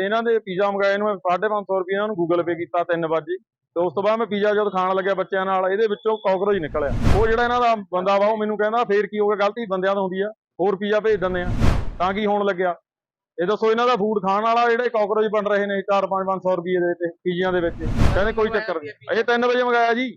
ਤੇ ਇਹਨਾਂ ਦੇ ਪੀਜ਼ਾ ਮੰਗਾਏ ਨੂੰ ਮੈਂ 550 ਰੁਪਏ ਇਹਨਾਂ ਨੂੰ ਗੂਗਲ ਪੇ ਕੀਤਾ 3 ਵਜੇ ਤੇ ਉਸ ਤੋਂ ਬਾਅਦ ਮੈਂ ਪੀਜ਼ਾ ਜਦ ਖਾਣ ਲੱਗਿਆ ਬੱਚਿਆਂ ਨਾਲ ਇਹਦੇ ਵਿੱਚੋਂ ਕਾਕਰੋਚ ਨਿਕਲਿਆ। ਉਹ ਜਿਹੜਾ ਇਹਨਾਂ ਦਾ ਬੰਦਾ ਵਾ ਉਹ ਮੈਨੂੰ ਕਹਿੰਦਾ ਫੇਰ ਕੀ ਹੋ ਗਿਆ ਗਲਤੀ ਬੰਦਿਆਂ ਤੋਂ ਹੁੰਦੀ ਆ। ਹੋਰ ਪੀਜ਼ਾ ਭੇਜ ਦਿੰਦੇ ਆ ਤਾਂ ਕੀ ਹੋਣ ਲੱਗਿਆ? ਇਹ ਦੱਸੋ ਇਹਨਾਂ ਦਾ ਫੂਡ ਖਾਣ ਵਾਲਾ ਜਿਹੜੇ ਕਾਕਰੋਚ ਬਣ ਰਹੇ ਨੇ 4 500 ਰੁਪਏ ਦੇ ਤੇ ਪੀਜ਼ਿਆਂ ਦੇ ਵਿੱਚ। ਕਹਿੰਦੇ ਕੋਈ ਚੱਕਰ ਨਹੀਂ। ਇਹ 3 ਵਜੇ ਮੰਗਾਇਆ ਜੀ।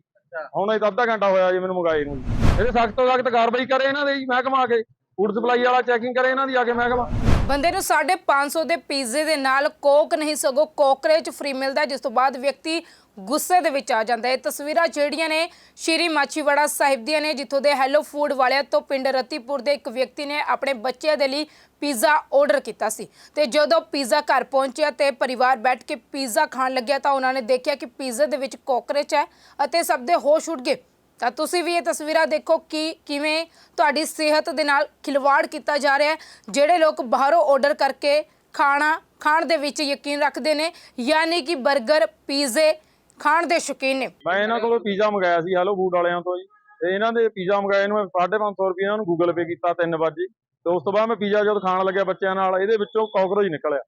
ਹੁਣ ਇਹ ਤਾਂ ਅੱਧਾ ਘੰਟਾ ਹੋਇਆ ਜੀ ਮੈਨੂੰ ਮੰਗਾਏ ਨੂੰ। ਇਹਦੇ ਸਖਤ ਤੋਂ ਸਖਤ ਕਾਰਵਾਈ ਕਰੇ ਇਹਨਾਂ ਦੇ ਜੀ ਮਹਿਕਮਾ ਆ ਕੇ। ਫੂਡ ਸਪਲਾਈ ਵਾਲਾ ਚੈਕਿੰਗ ਕਰੇ ਇਹਨਾਂ ਦੀ ਆ ਕੇ ਮਹਿਕਮਾ। ਬੰਦੇ ਨੂੰ 550 ਦੇ ਪੀਜ਼ੇ ਦੇ ਨਾਲ ਕੋਕ ਨਹੀਂ, ਸਗੋਂ ਕੋਕਰੇਚ ਫ੍ਰੀ ਮਿਲਦਾ, ਜਿਸ ਤੋਂ ਬਾਅਦ ਵਿਅਕਤੀ ਗੁੱਸੇ ਦੇ ਵਿੱਚ ਆ ਜਾਂਦਾ ਹੈ। ਤਸਵੀਰਾਂ ਜਿਹੜੀਆਂ ਨੇ ਸ਼੍ਰੀ ਮਾਛੀਵਾੜਾ ਸਾਹਿਬ ਦੀਆਂ ਨੇ, ਜਿੱਥੋਂ ਦੇ ਹੈਲੋ ਫੂਡ ਵਾਲਿਆਂ ਤੋਂ ਪਿੰਡ ਰਤੀਪੁਰ ਦੇ ਇੱਕ ਵਿਅਕਤੀ ਨੇ ਆਪਣੇ ਬੱਚਿਆਂ ਦੇ ਲਈ ਪੀਜ਼ਾ ਆਰਡਰ ਕੀਤਾ ਸੀ। ਤੇ ਜਦੋਂ ਪੀਜ਼ਾ ਘਰ ਪਹੁੰਚਿਆ ਤੇ ਪਰਿਵਾਰ ਬੈਠ ਕੇ ਪੀਜ਼ਾ ਖਾਣ ਲੱਗਿਆ ਤਾਂ ਉਹਨਾਂ ਨੇ ਦੇਖਿਆ ਕਿ ਪੀਜ਼ੇ ਦੇ ਵਿੱਚ ਕੋਕਰੇਚ ਹੈ ਅਤੇ ਸਭ ਦੇ ਹੋਸ਼ ਉੱਡ ਗਏ। ਤਾਂ ਤੁਸੀਂ ਵੀ ਇਹ ਤਸਵੀਰਾਂ ਦੇਖੋ ਕਿ ਕਿਵੇਂ ਤੁਹਾਡੀ ਸਿਹਤ ਦੇ ਨਾਲ ਖਿਲਵਾੜ ਕੀਤਾ ਜਾ ਰਿਹਾ ਹੈ। ਜਿਹੜੇ ਲੋਕ ਬਾਹਰੋਂ ਆਰਡਰ ਕਰਕੇ ਖਾਣਾ, ਖਾਣ ਦੇ ਵਿੱਚ ਯਕੀਨ ਰੱਖਦੇ ਨੇ, ਯਾਨੀ ਕਿ 버ਗਰ ਪੀਜ਼ੇ ਖਾਣ ਦੇ ਸ਼ੌਕੀਨ ਨੇ। ਮੈਂ ਇਹਨਾਂ ਕੋਲੋਂ ਪੀਜ਼ਾ ਮੰਗਾਇਆ ਸੀ ਹੈਲੋ ਫੂਡ ਵਾਲਿਆਂ ਤੋਂ ਜੀ। ਤੇ ਇਹਨਾਂ ਦੇ ਪੀਜ਼ਾ ਮੰਗਾਏ ਨੂੰ ਮੈਂ 550 ਰੁਪਏ ਇਹਨਾਂ ਨੂੰ ਗੂਗਲ ਪੇ ਕੀਤਾ 3 ਵਜੇ ਤੇ ਉਸ ਤੋਂ ਬਾਅਦ ਮੈਂ ਪੀਜ਼ਾ ਜਦ ਖਾਣ ਲੱਗਿਆ ਬੱਚਿਆਂ ਨਾਲ, ਇਹਦੇ ਵਿੱਚੋਂ ਕਾਕਰੋਚ ਨਿਕਲਿਆ।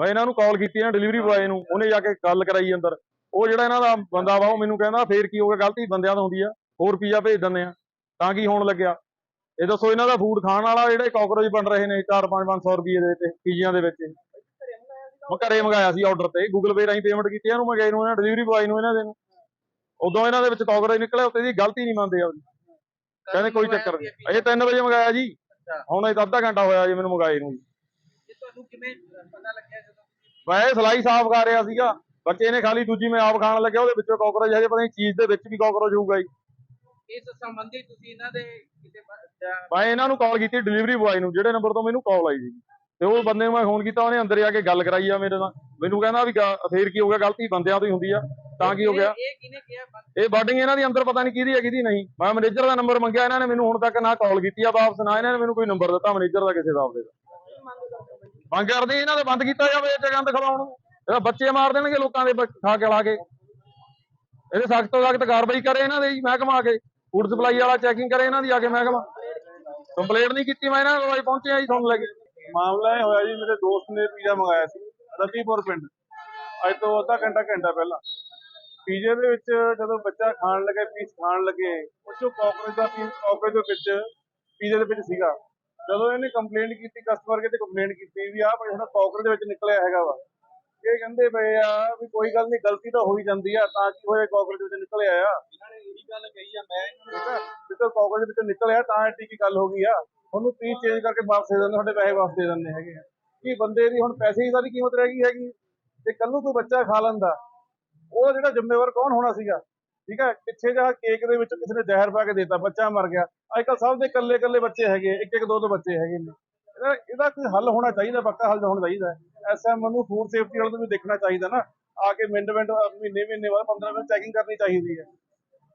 ਮੈਂ ਇਹਨਾਂ ਨੂੰ ਕਾਲ ਕੀਤੀ ਨਾ ਡਿਲੀਵਰੀ ਬੁਆਏ ਨੂੰ, ਉਹਨੇ ਜਾ ਕੇ ਗੱਲ ਕਰਾਈ ਅੰਦਰ। ਉਹ ਜਿਹੜਾ ਇਹਨਾਂ ਦਾ ਬੰਦਾ ਵਾ, ਉਹ ਮੈਨੂੰ ਕਹਿੰਦਾ, ਫੇਰ ਕੀ ਹੋ ਗਿਆ, ਗਲਤੀ ਬੰਦਿਆਂ ਤੋਂ ਹੁੰਦੀ ਆ। ਹੋਰ ਪੀਜ਼ਾ ਭੇਜ ਦਿੰਦੇ ਆ ਤਾਂ ਕੀ ਹੋਣ ਲੱਗਿਆ? ਇਹ ਦੱਸੋ ਇਹਨਾਂ ਦਾ ਫੂਡ ਖਾਣ ਵਾਲਾ ਜਿਹੜੇ ਕਾਕਰੋਚ ਬਣ ਰਹੇ ਨੇ 4 500 ਰੁਪਏ ਦੇ ਤੇ ਪੀਜ਼ਿਆਂ ਦੇ ਵਿੱਚ। ਮੈਂ ਘਰੇ ਮੰਗਾਇਆ ਸੀ ਆਰਡਰ ਤੇ। ਗੂਗਲ ਪੇ ਰਾਹੀਂ ਪੇਮੈਂਟ ਕੀਤੀ ਇਹਨੂੰ ਮੈਂ ਗਏ ਨੂੰ ਇਹਨਾਂ ਡਿਲੀਵਰੀ ਬੁਆਏ ਨੂੰ ਇਹਨਾਂ ਦੇ। ਨੂੰ ਉਦੋਂ ਇਹਨਾਂ ਦੇ ਵਿੱਚ ਕਾਕਰੋਚ ਨਿਕਲਿਆ ਉੱਤੇ ਦੀ ਗਲਤੀ ਨਹੀਂ ਮੰਨਦੇ ਆਪਦੀ ਕਹਿੰਦੇ ਕੋਈ ਚੱਕਰ ਨਹੀਂ। ਇਹ 3 ਵਜੇ ਮੰਗਾਇਆ ਜੀ। ਹੁਣ ਇਹ ਅੱਧਾ ਘੰਟਾ ਹੋਇਆ ਜੀ ਮੈਨੂੰ ਮੰਗਾਏ ਨੂੰ ਜੀ। ਤੁਹਾਨੂੰ ਕਿਵੇਂ ਪਤਾ ਲੱਗਿਆ ਜਦੋਂ ਤੁਸੀਂ ਮੈਂ ਇਹ ਸਲਾਈ ਸਾਫ਼ ਕਰ ਰਿਹਾ ਸੀਗਾ। ਬੱਚੇ ਨੇ ਖਾਲੀ ਦੂਜੀ ਮੈਂ ਆਪ ਖਾਣ ਲੱਗਿਆ ਉਹਦੇ ਵਿੱਚੋਂ ਕਾਕਰੋਚ ਹਜੇ ਪਤਾ ਨਹੀਂ ਚੀਜ਼ ਦੇ ਵਿੱਚ ਵੀ ਕਾਕਰੋਚ ਹੋਊਗਾ ਜੀ। ਇਸ ਸੰਬੰਧੀ ਤੁਸੀਂ ਇਹਨਾਂ ਦੇ ਕਿਤੇ ਬ- ਜਾਂ ਮੈਂ ਇਹਨਾਂ ਨੂੰ ਕਾਲ ਕੀਤੀ ਡਿਲੀਵਰੀ ਬੁਆਏ ਨੂੰ ਜਿਹੜੇ ਨੰਬਰ ਤੋਂ ਮੈਨੂੰ ਕਾਲ ਆਈ ਸੀ। ਤੇ ਉਹ ਬੰਦੇ ਨੂੰ ਮੈਂ ਫੋਨ ਕੀਤਾ ਉਹਨੇ ਅੰਦਰ ਆ ਕੇ ਗੱਲ ਕਰਾਈ ਆ ਮੇਰੇ ਨਾਲ। ਮੈਨੂੰ ਕਹਿੰਦਾ ਵੀ ਗਾ- ਫੇਰ ਕੀ ਹੋ ਗਿਆ ਗਲਤੀ ਬੰਦਿਆਂ ਤੋਂ ਹੀ ਹੁੰਦੀ ਆ ਤਾਂ ਕੀ ਹੋ ਗਿਆ? ਇਹ ਇਹ ਕਿਹਨੇ ਕਿਹਾ ਬੰਦ- ਇਹ ਬਾਡਿੰਗ ਇਹਨਾਂ ਦੀ ਅੰਦਰ ਪਤਾ ਨਹੀਂ ਕਿਹਦੀ ਹੈ ਕਿਹਦੀ ਨਹੀਂ। ਮੈਂ ਮੈਨੇਜਰ ਦਾ ਨੰਬਰ ਮੰਗਿਆ ਇਹਨਾਂ ਨੇ ਮੈਨੂੰ ਹੁਣ ਤੱਕ ਨਾ ਕਾਲ ਕੀਤੀ ਆ ਵਾਪਸ ਨਾ ਇਹਨਾਂ ਨੇ ਮੈਨੂੰ ਕੋਈ ਨੰਬਰ ਦਿੱਤਾ ਮੈਨੇਜਰ ਦਾ ਕਿਸੇ ਦਾ ਆਪਦੇ ਦਾ। ਮੰਗ ਕਰਦੇ ਇਹਨਾਂ ਦਾ ਬੰਦ ਕੀਤਾ ਜਾਵੇ ਇਹ ਜਗੰਦ ਖਵਾਉਣ ਨੂੰ। ਇਹਦਾ ਬੱਚੇ ਮਾਰ ਦੇਣਗੇ ਲੋਕਾਂ ਦੇ ਬ- ਖਾ ਕੇ ਲਾ ਕੇ। ਇਹਦੇ ਸਖਤ ਤੋਂ ਸਖਤ ਕਾਰਵਾਈ ਕਰੇ ਇਹਨਾਂ ਦੇ ਜੀ ਮਹਿਕਮਾ ਆ ਕੇ। ਫੂਡ ਸਪਲਾਈ ਵਾਲਾ ਚੈਕਿੰਗ ਕਰੇ ਇਹਨਾਂ ਦੀ ਆ ਕੇ ਮਹਿਕਮਾ। ਕੰਪਲੇਂਟ ਨਹੀਂ ਕੀਤੀ ਮੈਂ ਇਹਨਾਂ ਕੋਲ ਅੱਜ ਪਹੁੰਚਿਆ ਜੀ ਤੁਹਾਨੂੰ ਲੈ ਕੇ। ਮਾਮਲਾ ਇਹ ਹੋਇਆ ਜੀ, ਮੇਰੇ ਦੋਸਤ ਨੇ ਪੀਜ਼ਾ ਮੰਗਾਇਆ ਸੀ, ਰਤੀਪੁਰ ਪਿੰਡ। ਅੱਜ ਤੋਂ ਅੱਧਾ ਘੰਟਾ ਘੰਟਾ ਪਹਿਲਾਂ। ਪੀਜ਼ੇ ਦੇ ਵਿੱਚ ਜਦੋਂ ਬੱਚਾ ਖਾਣ ਲੱਗੇ ਪੀਸ ਖਾਣ ਲੱਗੇ ਉਹ ਚੋਂ ਕਾਕਰੋਚ ਦਾ ਪੀਸ ਕਾਕਰੋਚ ਦੇ ਵਿੱਚ, ਪੀਜ਼ੇ ਦੇ ਵਿੱਚ ਸੀਗਾ। ਜਦੋਂ ਇਹਨੇ ਕੰਪਲੇਂਟ ਕੀਤੀ ਕਸਟਮਰ ਕੇ ਤੇ ਕੰਪਲੇਂਟ ਕੀਤੀ ਵੀ ਆਹ ਭਾਈ ਹੁਣ ਕਾਕਰੋਚ ਦੇ ਵਿੱਚ ਨਿਕਲਿਆ ਹੈਗਾ ਵਾ। ਇਹ ਕਹਿੰਦੇ ਪਏ ਆ ਵੀ ਕੋਈ ਗੱਲ ਨਹੀਂ ਗਲਤੀ ਤਾਂ ਹੋ ਹੀ ਜਾਂਦੀ ਆ ਤਾਂ ਕੀ ਹੋਇਆ ਕਾਕਰੋਚ ਵਿੱਚ ਨਿਕਲਿਆ ਆ ਇਹਨਾਂ ਨੇ ਇਹੀ ਗੱਲ ਕਹੀ ਆ ਮੈਂ ਠੀਕ ਆ? ਜਦੋਂ ਕਾਕਰੋਚ ਵਿੱਚ ਨਿਕਲਿਆ ਤਾਂ ਐਡੀ ਕੀ ਗੱਲ ਹੋ ਗਈ ਆ? ਉਹਨੂੰ ਪੀਸ ਚੇਂਜ ਕਰਕੇ ਵਾਪਸ ਦੇ ਦਿੰਦੇ ਤੁਹਾਡੇ ਪੈਸੇ ਵਾਪਸ ਦੇ ਦਿੰਦੇ ਹੈਗੇ ਆ। ਕੀ ਬੰਦੇ ਦੀ ਹੁਣ ਪੈਸੇ ਦੀ ਨੀ ਕੀਮਤ ਰਹਿ ਗਈ ਹੈਗੀ। ਤੇ ਕੱਲ ਨੂੰ ਕੋਈ ਬੱਚਾ ਖਾ ਲੈਂਦਾ ਉਹਦਾ ਜਿਹੜਾ ਜ਼ਿੰਮੇਵਾਰ ਕੌਣ ਹੋਣਾ ਸੀਗਾ? ਠੀਕ ਹੈ ਪਿੱਛੇ ਜਿਹਾ ਕੇਕ ਦੇ ਵਿੱਚ ਕਿਸੇ ਨੇ ਜ਼ਹਿਰ ਪਾ ਕੇ ਦੇਤਾ ਬੱਚਾ ਮਰ ਗਿਆ। ਅੱਜ ਕੱਲ ਸਭ ਦੇ ਇਕੱਲੇ ਇਕੱਲੇ ਬੱਚੇ ਹੈਗੇ ਇੱਕ ਇੱਕ ਦੋ ਦੋ ਬੱਚੇ ਹੈਗੇ ਨੇ। ਇਹਦਾ ਕੋਈ ਹੱਲ ਹੋਣਾ ਚਾਹੀਦਾ ਪੱਕਾ ਹੱਲ ਹੋਣਾ ਚਾਹੀਦਾ। ਐਸਐਮ ਨੂੰ ਫੂਡ ਸੇਫਟੀ ਵਾਲੇ ਨੂੰ ਵੀ ਦੇਖਣਾ ਚਾਹੀਦਾ ਨਾ। ਆ ਕੇ ਮਿੰਟ ਮਿੰਟ ਮਹੀਨੇ ਮਹੀਨੇ ਬਾਅਦ 15 ਮਿੰਟ ਚੈਕਿੰਗ ਕਰਨੀ ਚਾਹੀਦੀ ਹੈ।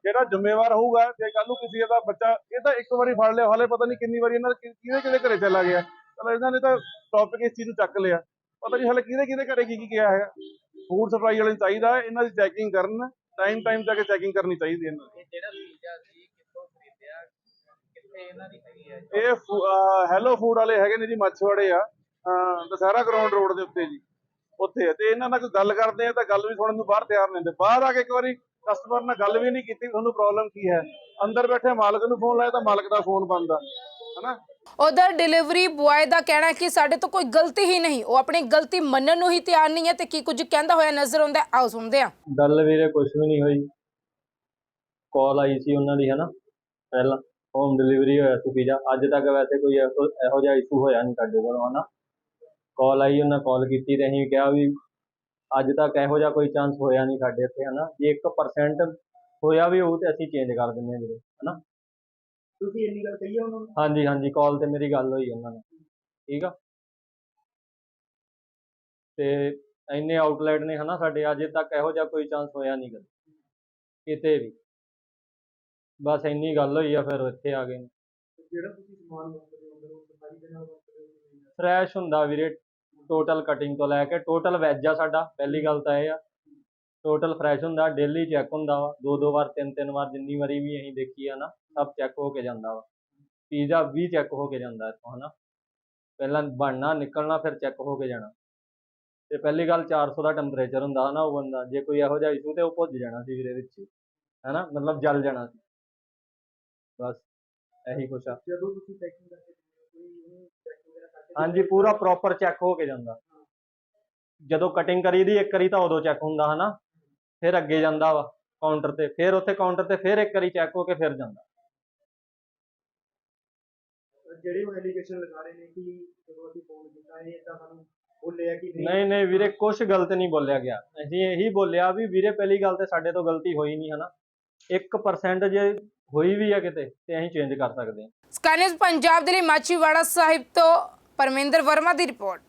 ਜਿਹੜਾ ਜ਼ਿੰਮੇਵਾਰ ਹੋਊਗਾ ਜੇ ਕੱਲ ਨੂੰ ਕਿਸੇ ਦਾ ਬੱਚਾ ਇਹ ਤਾਂ ਇੱਕ ਵਾਰੀ ਫੜ ਲਿਆ ਹਾਲੇ ਪਤਾ ਨਹੀਂ ਕਿੰਨੀ ਵਾਰੀ ਇਹਨਾਂ ਦਾ ਕਿ- ਕਿਹਦੇ ਕਿਹਦੇ ਘਰੇ ਚਲਾ ਗਿਆ। ਚਲੋ ਇਹਨਾਂ ਨੇ ਤਾਂ ਟੌਪਿਕ ਇਸ ਚੀਜ਼ ਨੂੰ ਚੱਕ ਲਿਆ। ਪਤਾ ਨਹੀਂ ਹਾਲੇ ਕਿਹਦੇ ਕਿਹਦੇ ਘਰੇ ਕੀ ਕੀ ਗਿਆ ਹੈਗਾ। ਫੂਡ ਸਪਲਾਈ ਵਾਲੇ ਨੂੰ ਚਾਹੀਦਾ ਹੈ, ਇਹਨਾਂ ਦੀ ਚੈਕਿੰਗ ਕਰਨ। ਟਾਈਮ ਟਾਈਮ ਤੱਕ ਚੈਕਿੰਗ ਕਰਨੀ ਚਾਹੀਦੀ ਹੈ ਇਹਨਾਂ ਦੀ। ਇਹ ਜਿਹੜਾ ਪੀਜ਼ਾ ਸੀ ਕਿੱਥੋਂ ਖਰੀਦਿਆ? ਕਿੱਥੇ ਇਹਨਾਂ ਦੀ ਹੈਗੀ ਹੈ? ਇਹ ਹੈਲੋ ਫੂਡ ਵਾਲੇ ਹੈਗੇ ਨੇ ਜੀ ਮੱਛਵਾੜੇ ਆ। ਅਹ ਦਸਹਿਰਾ ਗਰਾਊਂਡ ਰੋਡ ਦੇ ਉੱਤੇ ਜੀ ਉੱਥੇ ਤੇ ਇਹਨਾਂ ਨਾਲ ਕੋਈ ਗੱਲ ਕਰਦੇ ਆ ਤਾਂ ਗੱਲ ਵੀ ਸੁਣਨ ਨੂੰ ਬਾਹਰ ਤਿਆਰ ਨਹੀਂ ਹੁੰਦੇ। ਬਾਹਰ ਆ ਕੇ ਇੱਕ ਵਾਰੀ ਕਸਟਮਰ ਨਾਲ ਗੱਲ ਵੀ ਨਹੀਂ ਕੀਤੀ ਤੁਹਾਨੂੰ ਪ੍ਰੋਬਲਮ ਕੀ ਹੈ? ਅੰਦਰ ਬੈਠੇ ਮਾਲਕ ਨੂੰ ਫੋਨ ਲਾਇਆ ਤਾਂ ਮਾਲਕ ਦਾ ਫੋਨ ਬੰਦ ਆ। ਹਨਾ? ਉਧਰ ਡਿਲੀਵਰੀ ਬੁਆਏ ਦਾ ਕਹਿਣਾ ਹੈ ਕਿ ਸਾਡੇ ਤੋਂ ਕੋਈ ਗਲਤੀ ਹੀ ਨਹੀਂ। ਉਹ ਆਪਣੀ ਗਲਤੀ ਮੰਨਣ ਨੂੰ ਹੀ ਤਿਆਰ ਨਹੀਂ ਹੈ ਤੇ ਕੀ ਕੁਝ ਕਹਿੰਦਾ ਹੋਇਆ ਨਜ਼ਰ ਆਉਂਦਾ ਹੈ? ਆਓ ਸੁਣਦੇ ਹਾਂ। ਗੱਲ ਵੀਰੇ ਕੁਝ ਵੀ ਨਹੀਂ ਹੋਈ। ਕਾਲ ਆਈ ਸੀ ਉਹਨਾਂ ਦੀ ਹਨਾ? ਪਹਿਲਾਂ। ਹੋਮ ਡਿਲੀਵਰੀ ਹੋਇਆ ਸੀ ਪੀਜ਼ਾ ਅੱਜ ਤੱਕ ਵੈਸੇ ਕੋਈ ਇਹੋ ਇਹੋ ਜਿਹਾ ਇਸ਼ੂ ਹੋਇਆ ਨਹੀਂ ਸਾਡੇ ਕੋਲ ਹਨਾ? ਕਾਲ ਆਈ ਉਹਨਾਂ ਕਾਲ ਕੀਤੀ ਤੇ ਅਸੀਂ ਕਿਹਾ ਵੀ ਅੱਜ ਤੱਕ ਇਹੋ ਜਿਹਾ ਕੋਈ ਚਾਂਸ ਹੋਇਆ ਨਹੀਂ ਸਾਡੇ ਇੱਥੇ ਹਨਾ? ਜੇ 1% ਹੋਇਆ ਵੀ ਹੋਊ ਤੇ ਅਸੀਂ ਚੇਂਜ ਕਰ ਦਿੰਦੇ ਹਾਂ ਵੀਰੇ ਹਨਾ? ਤੁਸੀਂ ਇੰਨੀ ਗੱਲ ਕਹੀ ਉਹਨਾਂ ਨੂੰ? ਹਾਂਜੀ ਹਾਂਜੀ ਕਾਲ ਤੇ ਮੇਰੀ ਗੱਲ ਹੋਈ ਉਹਨਾਂ ਨਾਲ ਠੀਕ ਆ? ਤੇ ਇੰਨੇ ਆਊਟਲੈਟ ਨੇ ਹਨਾ ਸਾਡੇ ਅਜੇ ਤੱਕ ਇਹੋ ਜਿਹਾ ਕੋਈ ਚਾਂਸ ਹੋਇਆ ਨਹੀਂ ਗਾ ਕਿਤੇ ਵੀ। ਬਸ ਇੰਨੀ ਗੱਲ ਹੋਈ ਆ ਫਿਰ ਇੱਥੇ ਆ ਗਏ। ਜਿਹੜਾ ਤੁਸੀਂ ਸਮਾਨ ਮੰਗਦੇ ਹੋ ਉਹ ਸਫ਼ਾਈ ਦੇ ਨਾਲ ਵਰਤਦੇ ਹੋ ਫਰੈਸ਼ ਹੁੰਦਾ ਵੀਰੇ ਟੋਟਲ ਕਟਿੰਗ ਤੋਂ ਲੈ ਕੇ ਟੋਟਲ ਵੈਜ ਆ ਸਾਡਾ ਪਹਿਲੀ ਗੱਲ ਤਾਂ ਇਹ ਆ। ਟੋਟਲ ਫਰੈਸ਼ ਹੁੰਦਾ ਡੇਲੀ ਚੈੱਕ ਹੁੰਦਾ ਵਾ। ਦੋ ਦੋ ਵਾਰ ਤਿੰਨ ਤਿੰਨ ਵਾਰ ਜਿੰਨੀ ਵਾਰੀ ਵੀ ਅਸੀਂ ਦੇਖੀ ਆ ਨਾ ਸਭ ਚੈੱਕ ਹੋ ਕੇ ਜਾਂਦਾ ਵਾ। ਪੀਜ਼ਾ ਵੀ ਚੈੱਕ ਹੋ ਕੇ ਜਾਂਦਾ ਇੱਥੋਂ ਹਨਾ। ਪਹਿਲਾਂ ਬਣਨਾ ਨਿਕਲਣਾ ਫਿਰ ਚੈੱਕ ਹੋ ਕੇ ਜਾਣਾ। ਤੇ ਪਹਿਲੀ ਗੱਲ 400 ਦਾ ਟੈਂਪਰੇਚਰ ਹੁੰਦਾ ਨਾ ਉਹ ਬੰਦਾ। ਜੇ ਕੋਈ ਇਹੋ ਜਿਹਾ ਇਸ਼ੂ ਤੇ ਉਹ ਭੁੱਜ ਜਾਣਾ ਸੀ ਵੀਰੇ ਵਿੱਚ ਹੀ, ਹਨਾ। ਮਤਲਬ ਜਲ ਜਾਣਾ ਸੀ। ਬਸ ਇਹੀ ਕੁਛ ਆ। ਜਦੋਂ ਤੁਸੀਂ ਪੈਕਿੰਗ ਕਰਕੇ ਦਿੰਦੇ ਹੋ, ਕੋਈ ਉਹਨੂੰ ਚੈੱਕ ਵਗੈਰਾ ਕਰਕੇ ਹਾਂਜੀ ਪੂਰਾ ਪ੍ਰੋਪਰ ਚੈੱਕ ਹੋ ਕੇ ਜਾਂਦਾ। ਜਦੋਂ ਕਟਿੰਗ ਕਰੀਦੀ ਇੱਕ ਵਾਰੀ ਤਾਂ ਉਦੋਂ ਚੈੱਕ ਹੁੰਦਾ ਹਨਾ? ਫਿਰ ਅੱਗੇ ਜਾਂਦਾ ਵਾ ਕਾਊਂਟਰ ਤੇ ਫਿਰ ਉੱਥੇ ਕਾਊਂਟਰ ਤੇ ਫਿਰ ਇੱਕ ਵਾਰੀ ਚੈੱਕ ਹੋ ਕੇ ਫਿਰ ਜਾਂਦਾ। ਜਿਹੜੇ ਉਹ ਐਲੀਗੇਸ਼ਨ ਲਗਾ ਰਹੇ ਨੇ ਕਿ ਜਦੋਂ ਅਸੀਂ ਫੋਨ ਕੀਤਾ ਇਹ ਇਦਾਂ ਸਾਨੂੰ ਬੋਲਿਆ ਕਿ ਨਹੀਂ? ਨਹੀਂ ਵੀਰੇ ਕੁਝ ਗਲਤ ਨਹੀਂ ਬੋਲਿਆ ਗਿਆ। ਅਸੀਂ ਇਹੀ ਬੋਲਿਆ ਵੀ ਵੀਰੇ ਪਹਿਲੀ ਗੱਲ ਤੇ ਸਾਡੇ ਤੋਂ ਗਲਤੀ ਹੋਈ ਨਹੀਂ ਹਨਾ? 1% ਜੇ ਹੋਈ ਵੀ ਆ ਕਿਤੇ ਤੇ ਅਸੀਂ ਚੇਂਜ ਕਰ ਸਕਦੇ ਹਾਂ। ਸਕਾਈਨਿਊਜ਼ ਪੰਜਾਬ ਦੇ ਲਈ ਮਾਚੀਵਾੜਾ ਸਾਹਿਬ ਤੋਂ ਪਰਮਿੰਦਰ ਵਰਮਾ ਦੀ ਰਿਪੋਰਟ।